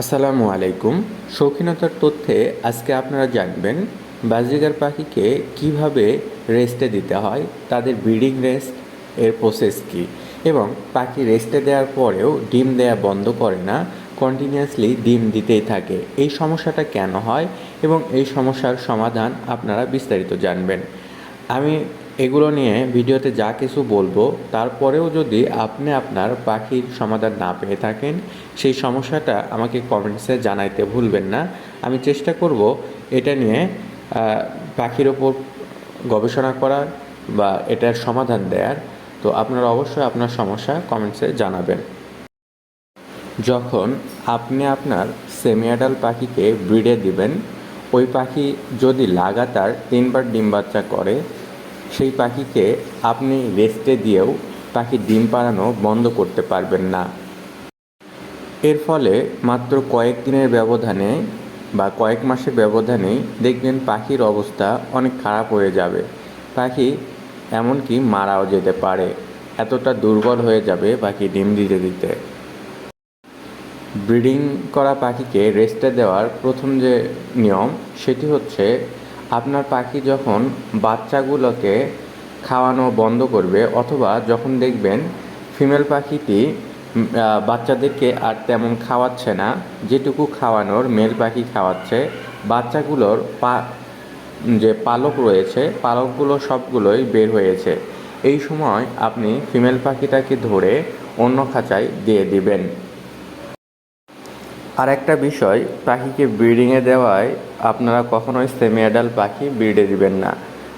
আসসালামু আলাইকুম। শৌখিনতার তথ্যে আজকে আপনারা জানবেন বাজিগার পাখিকে কীভাবে রেস্টে দিতে হয়, তাদের ব্রিডিং রেস্ট, এর প্রসেস কী এবং পাখি রেস্টে দেওয়ার পরেও ডিম দেয়া বন্ধ করে না কন্টিনিউয়াসলি ডিম দিতেই থাকে। এই সমস্যাটা কেন হয় এবং এই সমস্যার সমাধান আপনারা বিস্তারিত জানবেন। আমি এগুলো নিয়ে ভিডিওতে যা কিছু বলব, তারপরেও যদি আপনি আপনার পাখির সমাধান না পেয়ে থাকেন, সেই সমস্যাটা আমাকে কমেন্টসে জানাইতে ভুলবেন না। আমি চেষ্টা করব এটা নিয়ে পাখির ওপর গবেষণা করার বা এটার সমাধান দেওয়ার তো আপনারা অবশ্যই আপনার সমস্যা কমেন্টসে জানাবেন। যখন আপনি আপনার সেমিয়াডাল পাখিকে ব্রিডে দিবেন, ওই পাখি যদি লাগাতার তিনবার ডিম বাচ্চা করে সেই পাখিকে আপনি রেস্টে দিয়েও পাখি ডিম পাড়ানো বন্ধ করতে পারবেন না। এর ফলে মাত্র কয়েক দিনের ব্যবধানে বা কয়েক মাসের ব্যবধানেই দেখবেন পাখির অবস্থা অনেক খারাপ হয়ে যাবে। পাখি এমনকি মারাও যেতে পারে। এতটা দুর্বল হয়ে যাবে পাখি ডিম দিতে দিতে। ব্রিডিং করা পাখিকে রেস্টে দেওয়ার প্রথম যে নিয়ম সেটি হচ্ছে আপনার পাখি যখন বাচ্চাগুলোকে খাওয়ানো বন্ধ করবে অথবা যখন দেখবেন ফিমেল পাখিটি বাচ্চাদেরকে আর তেমন খাওয়াচ্ছে না, যেটুকু খাওয়ানোর মেল পাখি খাওয়াচ্ছে, বাচ্চাগুলোর পা, যে পালক রয়েছে, পালকগুলো সবগুলোই বের হয়েছে। এই সময় আপনি ফিমেল পাখিটাকে ধরে অন্য খাঁচায় দিয়ে দিবেন। আর একটা বিষয়, পাখিকে ব্রিডিংয়ে দেওয়ায় আপনারা কখনোই সেমি পাখি ব্রিডে দিবেন না।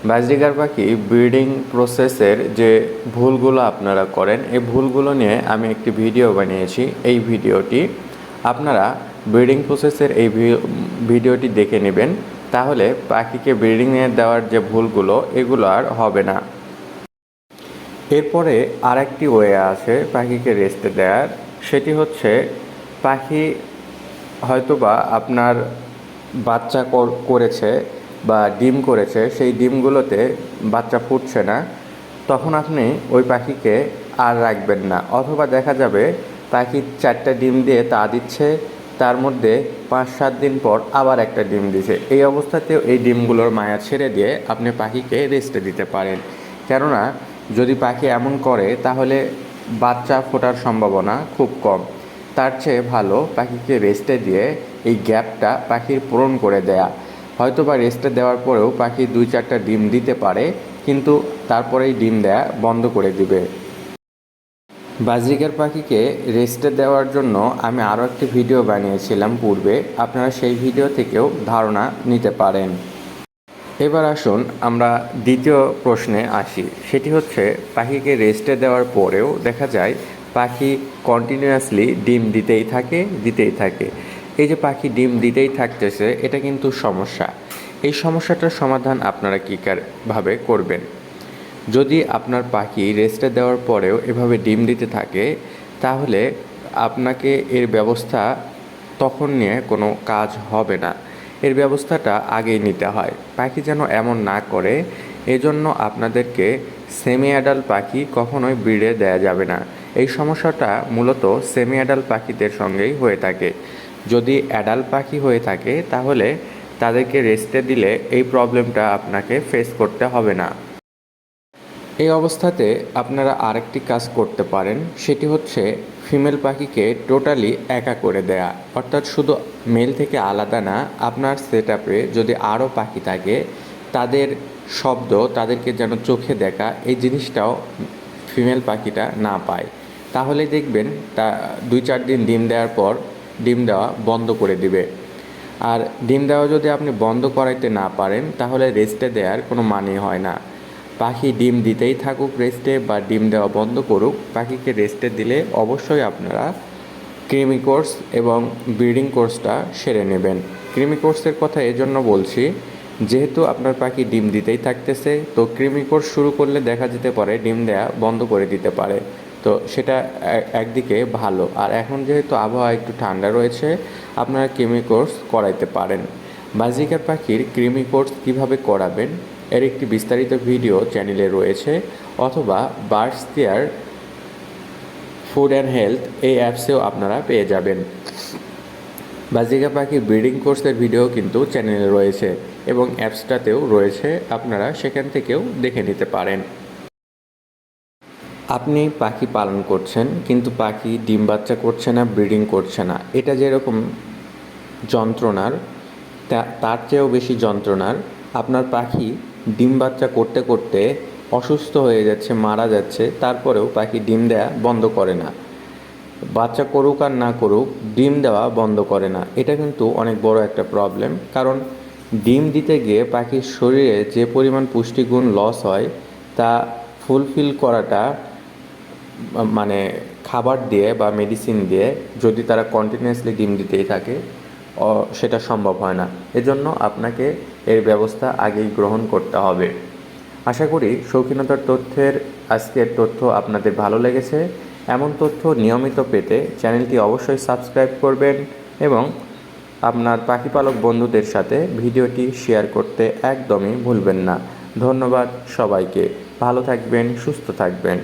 বাজরিগার পাখি ব্রিডিং প্রসেসের যে ভুলগুলো আপনারা করেন, এই ভুলগুলো নিয়ে আমি একটি ভিডিও বানিয়েছি। এই ভিডিওটি আপনারা ব্রিডিং প্রসেসের এই ভিডিওটি দেখে নেবেন। তাহলে পাখিকে ব্রিডিংয়ে দেওয়ার যে ভুলগুলো, এগুলো আর হবে না। এরপরে আরেকটি ওয়ে আছে পাখিকে রেস্টে দেওয়ার। সেটি হচ্ছে পাখি হয়তোবা আপনার বাচ্চা কর- করেছে বা ডিম করেছে, সেই ডিমগুলোতে বাচ্চা ফুটছে না, তখন আপনি ওই পাখিকে আর রাখবেন না। অথবা দেখা যাবে পাখি চারটা ডিম দিয়ে তা দিচ্ছে, তার মধ্যে পাঁচ সাত দিন পর আবার একটা ডিম দিছে। এই অবস্থাতেও এই ডিমগুলোর মায়া ছেড়ে দিয়ে আপনি পাখিকে রেস্টে দিতে পারেন। কেননা, যদি পাখি এমন করে, তাহলে বাচ্চা ফোটার সম্ভাবনা খুব কম। তার চেয়ে ভালো পাখিকে রেস্টে দিয়ে এই গ্যাপটা পাখির পূরণ করে দেয়া। হয়তো বা রেস্টে দেওয়ার পরেও পাখি দুই চারটা ডিম দিতে পারে, কিন্তু তারপরেই ডিম দেয়া বন্ধ করে দিবে। বাজরিকার পাখিকে রেস্টে দেওয়ার জন্য আমি আরও একটি ভিডিও বানিয়েছিলাম পূর্বে, আপনারা সেই ভিডিও থেকেও ধারণা নিতে পারেন। এবার আসুন আমরা দ্বিতীয় প্রশ্নে আসি। সেটি হচ্ছে, পাখিকে রেস্টে দেওয়ার পরেও দেখা যায় পাখি কন্টিনিউয়াসলি ডিম দিতেই থাকে দিতেই থাকে। এই যে পাখি ডিম দিতেই থাকতেছে, এটা কিন্তু সমস্যা। এই সমস্যাটার সমাধান আপনারা কী ভাবে করবেন? যদি আপনার পাখি রেস্টে দেওয়ার পরেও এভাবে ডিম দিতে থাকে, তাহলে আপনাকে এর ব্যবস্থা তখন নিয়ে কোনো কাজ হবে না। এর ব্যবস্থাটা আগেই নিতে হয়। পাখি যেন এমন না করে, এজন্য আপনাদেরকে সেমি অ্যাডাল্ট পাখি কখনোই ব্রিডে দেয়া যাবে না। এই সমস্যাটা মূলত সেমি অ্যাডাল পাখিদের সঙ্গেই হয়ে থাকে। যদি অ্যাডাল পাখি হয়ে থাকে, তাহলে তাদেরকে রেস্টে দিলে এই প্রবলেমটা আপনাকে ফেস করতে হবে না। এই অবস্থাতে আপনারা আরেকটি কাজ করতে পারেন, সেটি হচ্ছে ফিমেল পাখিকে টোটালি একা করে দেয়া। অর্থাৎ শুধু মেল থেকে আলাদা না, আপনার সেট আপে যদি আরও পাখি থাকে, তাদের শব্দ, তাদেরকে যেন চোখে দেখা, এই জিনিসটাও ফিমেল পাখিটা না পায়। তাহলে দেখবেন তা দুই চার দিন ডিম দেওয়ার পর ডিম দেওয়া বন্ধ করে দিবে। আর ডিম দেওয়া যদি আপনি বন্ধ করাইতে না পারেন, তাহলে রেস্টে দেওয়ার কোনো মানে হয় না। পাখি ডিম দিতেই থাকুক রেস্টে বা ডিম দেওয়া বন্ধ করুক, পাখিকে রেস্টে দিলে অবশ্যই আপনারা ক্রিমি কোর্স এবং ব্রিডিং কোর্সটা সেরে নেবেন। ক্রিমি কোর্সের কথা এজন্য বলছি, যেহেতু আপনার পাখি ডিম দিতেই থাকতেছে, তো ক্রিমি কোর্স শুরু করলে দেখা যেতে পারে ডিম দেয়া বন্ধ করে দিতে পারে। তো সেটা একদিকে ভালো। আর এখন যেহেতু আবহাওয়া একটু ঠান্ডা রয়েছে, আপনারা ক্রিমি কোর্স করাইতে পারেন। বাজিকার পাখির ক্রিমি কোর্স কীভাবে করাবেন, এর একটি বিস্তারিত ভিডিও চ্যানেলে রয়েছে, অথবা birds care, food and health এই অ্যাপসেও আপনারা পেয়ে যাবেন। বাজিকা পাখির ব্রিডিং কোর্সের ভিডিও কিন্তু চ্যানেলে রয়েছে এবং অ্যাপসটাতেও রয়েছে, আপনারা সেখান থেকেও দেখে নিতে পারেন। আপনি পাখি পালন করছেন, কিন্তু পাখি ডিম বাচ্চা করছে না, ব্রিডিং করছে না। এটা যেরকম যন্ত্রণার তার চেয়েও বেশি যন্ত্রণার, আপনার পাখি ডিম বাচ্চা করতে করতে অসুস্থ হয়ে যাচ্ছে, মারা যাচ্ছে, তারপরেও পাখি ডিম দেয়া বন্ধ করে না। বাচ্চা করুক আর না করুক, ডিম দেওয়া বন্ধ করে না। এটা কিন্তু অনেক বড় একটা প্রবলেম কারণ ডিম দিতে গিয়ে পাখির শরীরে যে পরিমাণ পুষ্টিগুণ লস হয়, তা ফুলফিল করাটা মানে খাবার দিয়ে বা মেডিসিন দিয়ে যদি তারা কন্টিনিউয়াসলি ডিম দিতেই থাকে সেটা সম্ভব হয় না। এজন্য আপনাকে এর ব্যবস্থা আগেই গ্রহণ করতে হবে। আশা করি শৌখিনতার তথ্যের আজকের তথ্য আপনাদের ভালো লেগেছে। এমন তথ্য নিয়মিত পেতে চ্যানেলটি অবশ্যই সাবস্ক্রাইব করবেন এবং আপনার পাখিপালক বন্ধুদের সাথে ভিডিওটি শেয়ার করতে একদমই ভুলবেন না। ধন্যবাদ সবাইকে। ভালো থাকবেন, সুস্থ থাকবেন।